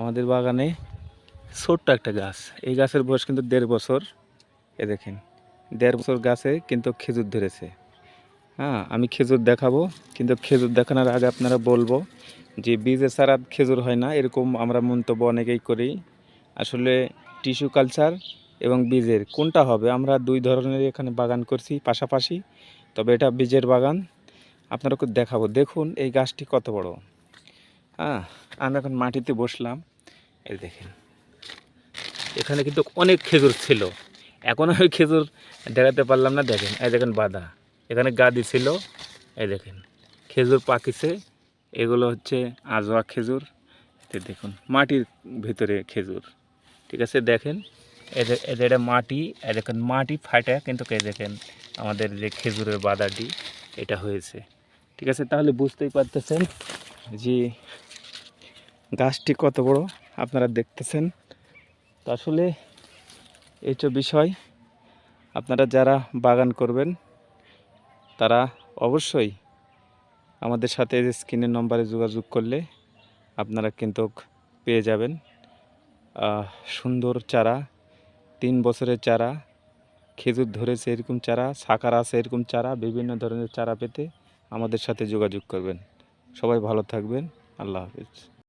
আমাদের বাগানে ছোট্ট একটা গাছ। এই গাছের বয়স কিন্তু দেড় বছর। এ দেখেন, দেড় বছর গাছে কিন্তু খেজুর ধরেছে। হ্যাঁ আমি খেজুর দেখাবো, কিন্তু খেজুর দেখানোর আগে আপনারা বলব যে বীজে ছাড়া খেজুর হয় না, এরকম আমরা মন্তব্য অনেকেই করি। আসলে টিস্যু কালচার এবং বীজের কোনটা হবে? আমরা দুই ধরনের এখানে বাগান করছি, পাশাপাশি, তবে এটা বীজের বাগান। আপনাদেরকে দেখাবো। দেখুন, এই গাছটি কত বড়। হ্যাঁ আমি এখন মাটিতে বসলাম। এই দেখেন। এখানে কিন্তু অনেক খেজুর ছিল। এখন আমি খেজুর দেখাতে পারলাম না, দেখেন। এই দেখেন বাদা এখানে গাদি ছিল। এই দেখেন। খেজুর পাকিছে। এগুলো হচ্ছে আজোয়া খেজুর। দেখুন, মাটির ভিতরে খেজুর। ঠিক আছে, দেখেন। এদের এদের মাটি। দেখেন, মাটি ফাটা, কিন্তু কে দেখেন আমাদের যে খেজুরের বাদাটি এটা হয়েছে। ঠিক আছে, তাহলে বুঝতেই পারতেছেন যে গাছটি কত বড়। আপনারা দেখতেছেন। তো আসলে এই তো বিষয়, আপনারা যারা বাগান করবেন, তারা অবশ্যই আমাদের সাথে স্ক্রিনের নম্বরে যোগাযোগ করলে আপনারা কিন্তু পেয়ে যাবেন। সুন্দর চারা, তিন বছরের চারা, খেজুর ধরেছে এরকম চারা, সাকার আছে এরকম চারা, বিভিন্ন ধরনের চারা পেতে আমাদের সাথে যোগাযোগ করবেন। সবাই ভালো থাকবেন, আল্লাহ হাফিজ।